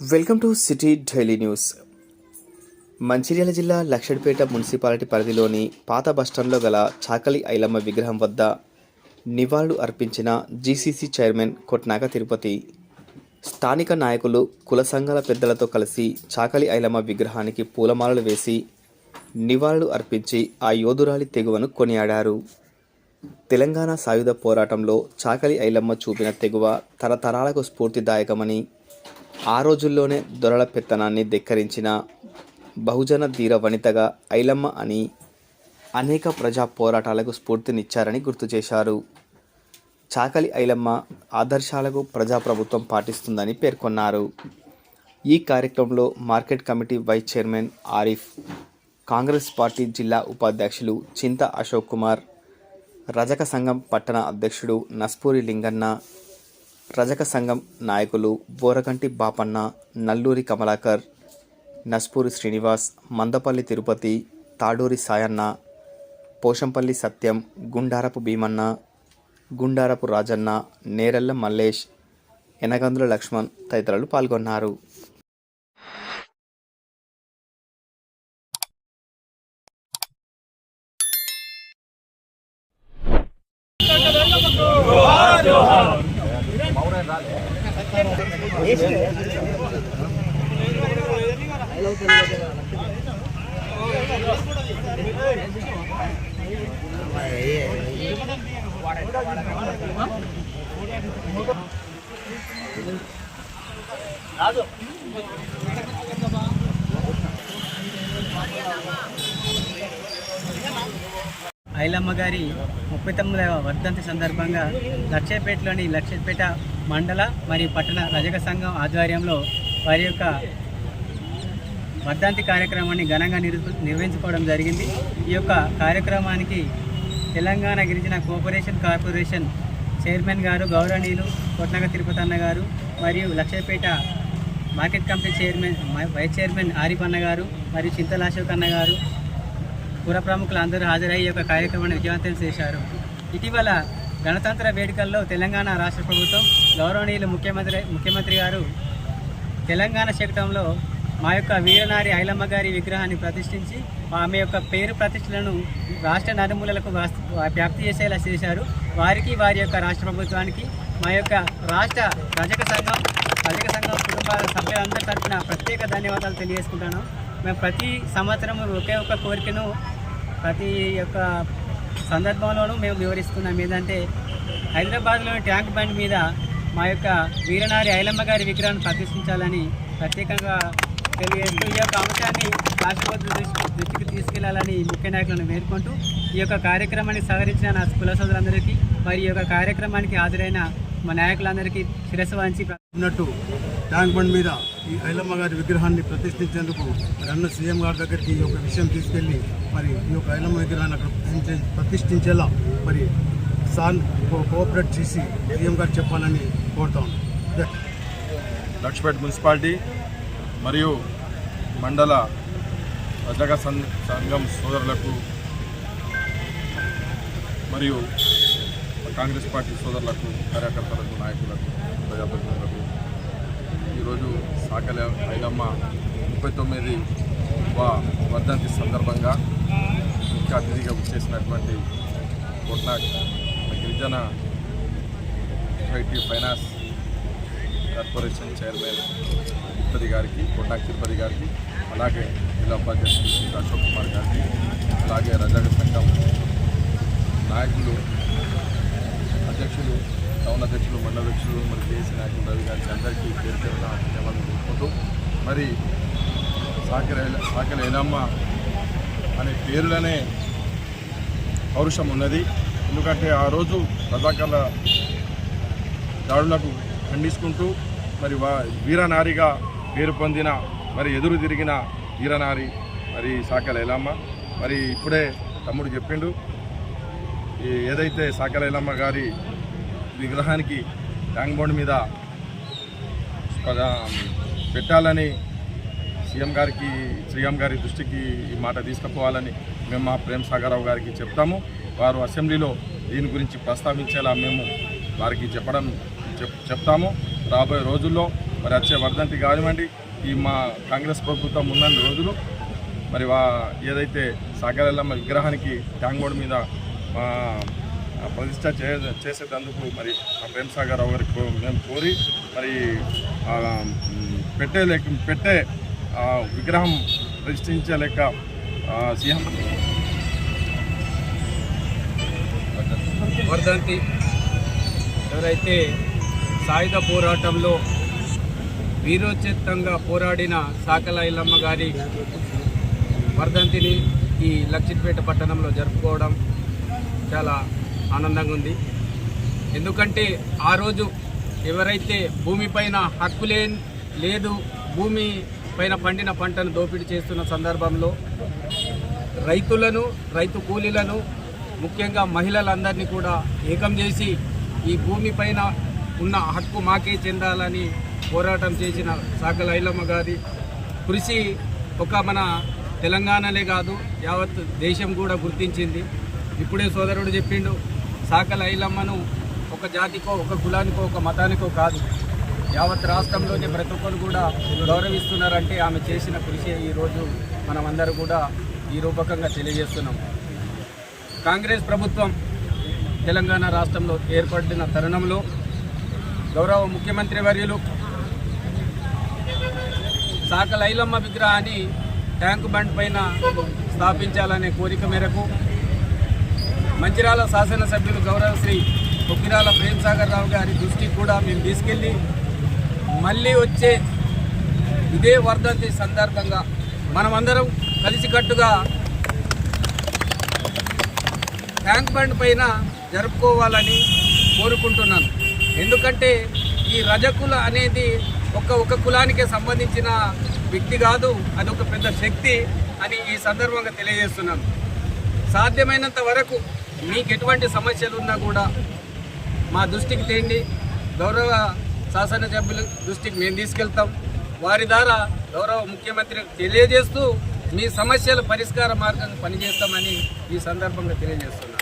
Welcome to city daily news. Mancherial జిల్లా Luxettipet municipality పరిధిలోని పాత బస్టాండ్లో గల చాకలి ఐలమ్మ విగ్రహం వద్ద నివాళులు అర్పించిన జీసీసీ చైర్మన్ కొట్నాక తిరుపతి. స్థానిక నాయకులు కుల సంఘాల పెద్దలతో కలిసి చాకలి ఐలమ్మ విగ్రహానికి పూలమాలలు వేసి నివాళులు అర్పించి ఆ యోధురాలి తెగువను కొనియాడారు. తెలంగాణ సాయుధ పోరాటంలో చాకలి ఐలమ్మ చూపిన తెగువ తరతరాలకు స్ఫూర్తిదాయకమని ఆ రోజుల్లోనే దొరల పెత్తనాన్ని ధిక్కరించిన బహుజన ధీర వనితగా ఐలమ్మ అని అనేక ప్రజా పోరాటాలకు స్ఫూర్తినిచ్చారని గుర్తు చేశారు. చాకలి ఐలమ్మ ఆదర్శాలకు ప్రజాప్రభుత్వం పాటిస్తుందని పేర్కొన్నారు. ఈ కార్యక్రమంలో market committee vice chairman Arif Congress party జిల్లా ఉపాధ్యక్షులు చింత అశోక్ కుమార్ రజక సంఘం పట్టణ అధ్యక్షుడు నస్పూరి లింగన్న రజక సంఘం నాయకులు బోరగంటి బాపన్న నల్లూరి కమలాకర్ నస్పూరి శ్రీనివాస్ మందపల్లి తిరుపతి తాడూరి సాయన్న పోషంపల్లి సత్యం గుండారపు భీమన్న గుండారపు రాజన్న నేరెళ్ళ మల్లేష్ ఎనగందుల లక్ష్మణ్ తదితరులు పాల్గొన్నారు. వాడే ఐలమ్మ గారి ముప్పై తొమ్మిదవ వర్ధంతి సందర్భంగా లక్షపేటలోని లక్షపేట మండల మరియు పట్టణ రజక సంఘం ఆధ్వర్యంలో వారి యొక్క వర్ధంతి కార్యక్రమాన్ని ఘనంగా నిర్వహించుకోవడం జరిగింది. ఈ యొక్క కార్యక్రమానికి తెలంగాణ గిరిజన కోఆపరేషన్ కార్పొరేషన్ చైర్మన్ గారు గౌరవనీయులు కొట్నగ తిరుపతి అన్న గారు మరియు Luxettipet market committee chairman vice chairman Arif అన్న గారు మరియు చింతల అశోక్ అన్న గారు పుర ప్రముఖులు అందరూ హాజరై ఈ యొక్క కార్యక్రమాన్ని విజయవంతం చేశారు. ఇటీవల గణతంత్ర వేడుకల్లో తెలంగాణ రాష్ట్ర ప్రభుత్వం గౌరవనీయులు ముఖ్యమంత్రి ముఖ్యమంత్రి గారు తెలంగాణ శకటంలో మా యొక్క వీరనారి ఐలమ్మ గారి విగ్రహాన్ని ప్రతిష్ఠించి ఆమె యొక్క పేరు ప్రతిష్టలను రాష్ట్ర నలుమూలలకు వ్యాప్తి చేసేలా చేశారు. వారికి వారి యొక్క రాష్ట్ర ప్రభుత్వానికి మా యొక్క రాష్ట్ర రజక సంఘం రజక సంఘం కుటుంబాల సభ్యులందరి తరఫున ప్రత్యేక ధన్యవాదాలు తెలియజేసుకుంటాను మేము ప్రతి సంవత్సరం ఒకే ఒక కోరికను ప్రతి యొక్క సందర్భంలోనూ మేము వివరిస్తున్నాం. ఏంటంటే హైదరాబాద్లోని ట్యాంక్ బండ్ మీద మా యొక్క వీరనారి ఐలమ్మ గారి విగ్రహాన్ని ప్రతిష్ఠించాలని ప్రత్యేకంగా తెలియజేస్తూ ఈ యొక్క అంశాన్ని రాష్ట్రపతి దృష్టికి తీసుకెళ్ళాలని ముఖ్య నాయకులను వేడుకుంటూ ఈ యొక్క కార్యక్రమాన్ని సహకరించిన నా కుల సోదరులందరికీ మరి ఈ యొక్క కార్యక్రమానికి హాజరైన మా నాయకులందరికీ శిరస్సు వహించి ఉన్నట్టు ట్యాంక్ బండ్ మీద ఈ ఐలమ్మ గారి విగ్రహాన్ని ప్రతిష్ఠించేందుకు మరి అన్న సీఎం గారి దగ్గరికి ఈ యొక్క విషయం తీసుకెళ్ళి మరి ఈ యొక్క ఐలమ్మ విగ్రహాన్ని అక్కడ ప్రతిష్ఠించేలా మరి సార్ కోఆపరేట్ చేసి సీఎం గారు చెప్పాలని కోరుతాం లక్ష్మీపేట మున్సిపాలిటీ మరియు మండల రజక సం- సంఘం సోదరులకు మరియు కాంగ్రెస్ పార్టీ సోదరులకు కార్యకర్తలకు నాయకులకు ప్రజాప్రతినిధులకు ఈరోజు సాకల ఐలమ్మ ముప్పై తొమ్మిది వర్ధంతి సందర్భంగా ముఖ్య అతిథిగా చేసినటువంటి కొట్నాక్ గిరిజన society finance corporation chairman Tirupati గారికి కొట్నాక్ తిరుపతి గారికి అలాగే జిల్లా ఉపాధ్యక్షులు అశోక్ కుమార్ గారికి అలాగే రజాక సంఘం నాయకులు టౌన్ అధ్యక్షులు మండల అధ్యక్షులు మరి కేసీ నాయకులు రవి గారికి అందరికీ పేరు పేరున ధన్యవాదాలు తెలుపుకుంటూ మరి సాకర సాకర ఎలమ్మ అనే పేరులోనే పౌరుషం ఉన్నది. ఎందుకంటే ఆ రోజు రజాకాల దాడులకు ఖండిస్తుంటూ మరి వీరనారిగా పేరు పొందిన మరి ఎదురు తిరిగిన వీరనారి మరి సాకల ఎలమ్మ మరి ఇప్పుడే తమ్ముడు చెప్పిండు ఏదైతే సాకల ఎలమ్మ గారి విగ్రహానికి ట్యాంక్ బోర్డు మీద పెట్టాలని సీఎం గారికి సీఎం గారి దృష్టికి ఈ మాట తీసుకుపోవాలని మేము మా ప్రేమ్ సాగరావు గారికి చెప్తాము. వారు అసెంబ్లీలో దీని గురించి ప్రస్తావించేలా మేము వారికి చెప్పడం చెప్ చెప్తాము. రాబోయే రోజుల్లో మరి వచ్చే వర్ధంతి కానివ్వండి ఈ మా కాంగ్రెస్ ప్రభుత్వం ఉన్నన్ని రోజులు మరి వా ఏదైతే సాగరల్లమ్మ విగ్రహానికి ట్యాంక్ బోర్డు మీద ప్రతిష్ట చే చేసేటందుకు మరి మా ప్రేమ్ సాగర్ రావు గారికి మేము కోరి మరి పెట్టే లేక పెట్టే విగ్రహం ప్రతిష్ఠించలేక సీఎం వర్ధంతి ఎవరైతే సాయుధ పోరాటంలో వీరోచితంగా పోరాడిన సాకల ఇల్లమ్మ గారి వర్ధంతిని ఈ లక్ష్మీపేట పట్టణంలో జరుపుకోవడం చాలా ఆనందంగా ఉంది. ఎందుకంటే ఆ రోజు ఎవరైతే భూమిపైన హక్కులే లేదు భూమి పైన పండిన పంటను దోపిడీ చేస్తున్న సందర్భంలో రైతులను రైతు కూలీలను ముఖ్యంగా మహిళలందరినీ కూడా ఏకం చేసి ఈ భూమి పైన ఉన్న హక్కు మాకే చెందాలని పోరాటం చేసిన సాకల ఐలమ్మ గారి కృషి ఒక మన తెలంగాణలే కాదు యావత్ దేశం కూడా గుర్తించింది. ఇప్పుడే సోదరుడు చెప్పిండు సాకల ఐలమ్మను ఒక జాతికో ఒక కులానికో ఒక మతానికో కాదు. యావత్ రాష్ట్రంలోనే ప్రతి ఒక్కరు కూడా గౌరవిస్తున్నారంటే ఆమె చేసిన కృషి ఈరోజు మనమందరూ కూడా ఈ రూపకంగా తెలియజేస్తున్నాం. కాంగ్రెస్ ప్రభుత్వం తెలంగాణ రాష్ట్రంలో ఏర్పడిన తరుణంలో గౌరవ ముఖ్యమంత్రి వర్యులు సాకల ఐలమ్మ విగ్రహాన్ని ట్యాంక్ బండ్ పైన స్థాపించాలనే కోరిక మేరకు మంచిర్యాల శాసనసభ్యులు గౌరవ శ్రీ కొక్కిరాల ప్రేమ్సాగర్ రావు గారి దృష్టికి కూడా మేము తీసుకెళ్ళి మళ్ళీ వచ్చే ఇదే వర్ధంతి సందర్భంగా మనమందరం కలిసికట్టుగా ట్యాంక్ బండ్ పైన జరుపుకోవాలని కోరుకుంటున్నాను ఎందుకంటే ఈ రజకుల అనేది ఒక ఒక కులానికే సంబంధించిన వ్యక్తి కాదు అది ఒక పెద్ద శక్తి అని ఈ సందర్భంగా తెలియజేస్తున్నాను సాధ్యమైనంత వరకు మీకు ఎటువంటి సమస్యలు ఉన్నా కూడా మా దృష్టికి తేండి. గౌరవ శాసనసభ్యుల దృష్టికి మేము తీసుకెళ్తాం. వారి ద్వారా గౌరవ ముఖ్యమంత్రికి తెలియజేస్తూ మీ సమస్యల పరిష్కార మార్గం పనిచేస్తామని ఈ సందర్భంగా తెలియజేస్తున్నాను